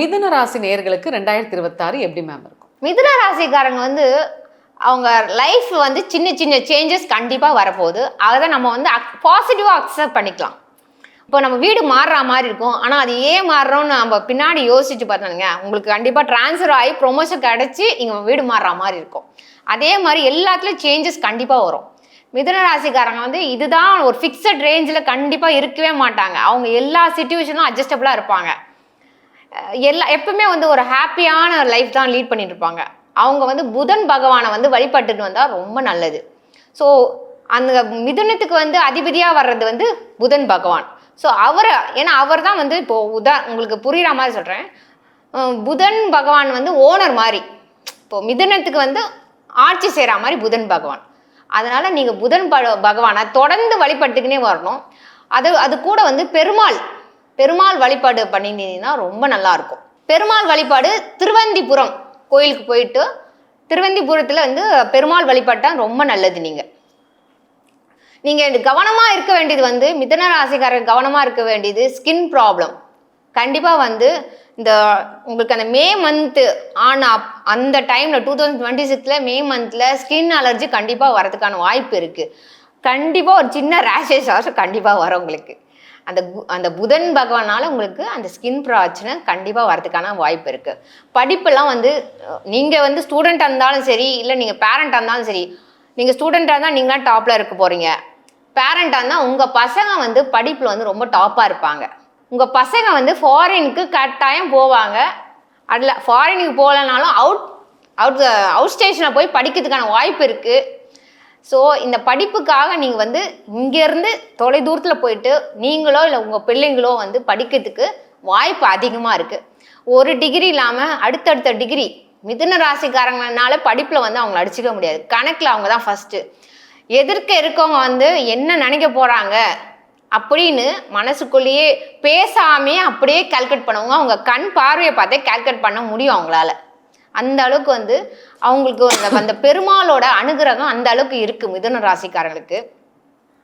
மிதுன ராசி நேர்களுக்கு ரெண்டாயிரத்தி இருபத்தாறு எப்படி மேம் இருக்கும்? மிதுன ராசிக்காரங்க வந்து அவங்க லைஃப் வந்து சின்ன சின்ன சேஞ்சஸ் கண்டிப்பாக வரப்போகுது. அதை நம்ம வந்து அக் பாசிட்டிவாக அக்செப்ட் பண்ணிக்கலாம். இப்போ நம்ம வீடு மாறுற மாதிரி இருக்கும். ஆனால் அது ஏன் மாறுறோம்னு நம்ம பின்னாடி யோசிச்சு பார்த்தோங்க உங்களுக்கு கண்டிப்பாக ட்ரான்ஸ்ஃபர் ஆகி ப்ரொமோஷன் கிடச்சி இங்கே வீடு மாறுற மாதிரி இருக்கும். அதே மாதிரி எல்லாத்துலேயும் சேஞ்சஸ் கண்டிப்பாக வரும். மிதுன ராசிக்காரங்க வந்து இதுதான் ஒரு ஃபிக்ஸட் ரேஞ்சில் கண்டிப்பாக இருக்கவே மாட்டாங்க. அவங்க எல்லா சுச்சுவேஷனும் அட்ஜஸ்டபுளாக இருப்பாங்க. எல்லா எப்பவுமே வந்து ஒரு ஹாப்பியான லைஃப் தான் லீட் பண்ணிட்டு இருப்பாங்க. அவங்க வந்து புதன் பகவானை வந்து வழிபட்டுட்டு வந்தால் ரொம்ப நல்லது. ஸோ அந்த மிதுனத்துக்கு வந்து அதிபதியாக வர்றது வந்து புதன் பகவான். ஸோ அவரை ஏன்னா அவர் தான் வந்து இப்போ உதா உங்களுக்கு புரியுற மாதிரி சொல்கிறேன் புதன் பகவான் வந்து ஓனர் மாதிரி. இப்போ மிதுனத்துக்கு வந்து ஆட்சி செய்கிற மாதிரி புதன் பகவான். அதனால் நீங்கள் புதன் ப பகவானை தொடர்ந்து வழிபட்டுக்கினே வரணும். அது அது கூட வந்து பெருமாள். பெருமாள் வழிபாடு பண்ணினீங்கன்னா ரொம்ப நல்லா இருக்கும் பெருமாள் வழிபாடு திருவந்திபுரம் கோயிலுக்கு போயிட்டு திருவந்திபுரத்தில் வந்து பெருமாள் வழிபாட்டால் ரொம்ப நல்லது நீங்கள் நீங்கள் கவனமாக இருக்க வேண்டியது வந்து மிதன ராசிக்காரர் கவனமாக இருக்க வேண்டியது ஸ்கின் ப்ராப்ளம் கண்டிப்பாக வந்து இந்த உங்களுக்கு அந்த மே மந்த்து ஆன் அப் அந்த டைமில் டூ தௌசண்ட் டுவெண்ட்டி சிக்ஸில் மே மந்தில் ஸ்கின் அலர்ஜி கண்டிப்பாக வரதுக்கான வாய்ப்பு இருக்குது கண்டிப்பாக ஒரு சின்ன ரேஷஸ் ஆகும் கண்டிப்பாக வரும் உங்களுக்கு. அந்த அந்த புதன் பகவானால உங்களுக்கு அந்த ஸ்கின் பிரச்சனை கண்டிப்பாக வரதுக்கான வாய்ப்பு இருக்குது படிப்பெல்லாம் வந்து நீங்கள் வந்து ஸ்டூடெண்ட்டாக இருந்தாலும் சரி இல்லை நீங்கள் பேரண்ட்டாக இருந்தாலும் சரி நீங்கள் ஸ்டூடெண்ட்டாக இருந்தால் நீங்களாம் டாப்பில் இருக்க போகிறீங்க பேரண்ட்டாக இருந்தால் உங்கள் பசங்க வந்து படிப்பில் வந்து ரொம்ப டாப்பாக இருப்பாங்க. உங்கள் பசங்க வந்து ஃபாரினுக்கு கட்டாயம் போவாங்க. அதில் ஃபாரினுக்கு போகலனாலும் அவுட் அவுட் அவுட் ஸ்டேஷனில் போய் படிக்கிறதுக்கான வாய்ப்பு இருக்குது ஸோ இந்த படிப்புக்காக நீங்கள் வந்து இங்கேருந்து தொலை தூரத்தில் போயிட்டு நீங்களோ இல்லை உங்கள் பிள்ளைங்களோ வந்து படிக்கிறதுக்கு வாய்ப்பு அதிகமாக இருக்குது ஒரு டிகிரி இல்லாமல் அடுத்தடுத்த டிகிரி மிதுன ராசிக்காரங்கனால படிப்பில் வந்து அவங்கள அடிச்சுக்க முடியாது. கணக்கில் அவங்க தான் ஃபஸ்ட்டு எதிர்க்க இருக்கவங்க வந்து என்ன நினைக்க போகிறாங்க அப்படின்னு மனசுக்குள்ளேயே பேசாமே அப்படியே கால்குலேட் பண்ணுவாங்க அவங்க கண் பார்வையை பார்த்தே கால்குலேட் பண்ண முடியும் அவங்களால. அந்த அளவுக்கு வந்து அவங்களுக்கு அந்த அந்த பெருமாளோட அனுகிரகம் அந்த அளவுக்கு இருக்கு மிதுன ராசிக்காரங்களுக்கு.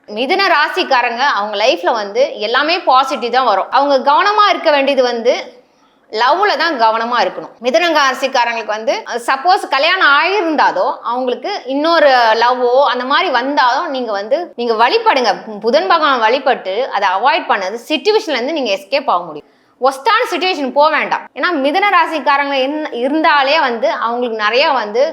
மிதுன ராசிக்காரங்க அவங்க லைஃப்ல வந்து எல்லாமே பாசிட்டிவ் தான் வரும். அவங்க கவனமா இருக்க வேண்டியது வந்து லவ்ல தான் கவனமா இருக்கணும். மிதுன ராசிக்காரங்களுக்கு வந்து சப்போஸ் கல்யாணம் ஆயிருந்தாதோ அவங்களுக்கு இன்னொரு லவ்வோ அந்த மாதிரி வந்தாலும் நீங்க வந்து நீங்க வழிபடுங்க. புதன் பகவான் வழிபட்டு அதை அவாய்ட் பண்ணது சுச்சுவேஷன்ல இருந்து நீங்க எஸ்கேப் ஆக முடியும். ஒஸ்டான சுச்சுவேஷன் போக வேண்டாம். ஏன்னா மிதன ராசிக்காரங்க என்ன இருந்தாலே வந்து அவங்களுக்கு நிறையா வந்து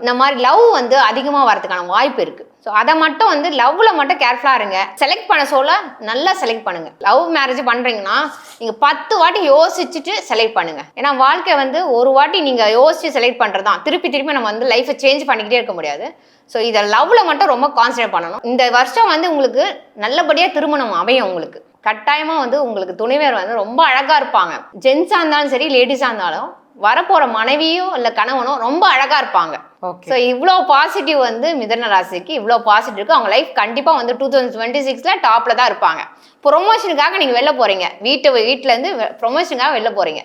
இந்த மாதிரி லவ் வந்து அதிகமாக வரதுக்கான வாய்ப்பு இருக்கு. ஸோ அதை மட்டும் வந்து லவ்ல மட்டும் கேர்ஃபுல்லாக இருங்க. செலக்ட் பண்ண சொல்ல நல்லா செலக்ட் பண்ணுங்க. லவ் மேரேஜ் பண்ணுறீங்கன்னா நீங்கள் பத்து வாட்டி யோசிச்சுட்டு செலக்ட் பண்ணுங்க. ஏன்னா வாழ்க்கை வந்து ஒரு வாட்டி நீங்கள் யோசிச்சு செலக்ட் பண்ணுறது தான். திருப்பி திருப்பி நம்ம வந்து லைஃப்பை சேஞ்ச் பண்ணிக்கிட்டே இருக்க முடியாது. ஸோ இதை லவ்வில் மட்டும் ரொம்ப கான்சன்ட்ரேட் பண்ணணும். இந்த வருஷம் வந்து உங்களுக்கு நல்லபடியாக திருமணம் அமையும் உங்களுக்கு. கட்டாயமா வந்து உங்களுக்கு துணைவர் வந்து ரொம்ப அழகா இருப்பாங்க. ஜென்ஸா இருந்தாலும் சரி லேடிஸா இருந்தாலும் வரப்போற மனைவியோ இல்ல கணவனோ ரொம்ப அழகா இருப்பாங்க. ஓகே. ஸோ இவ்வளோ பாசிட்டிவ் வந்து மிதன ராசிக்கு இவ்வளோ பாசிட்டிவ் இருக்கு. அவங்க லைஃப் கண்டிப்பாக வந்து டூ தௌசண்ட் டுவெண்ட்டி சிக்ஸில் டாப்பில் தான் இருப்பாங்க. ப்ரொமோஷனுக்காக நீங்கள் வெளில போகிறீங்க வீட்டு வீட்டிலேருந்து ப்ரொமோஷனுக்காக வெளில போகிறீங்க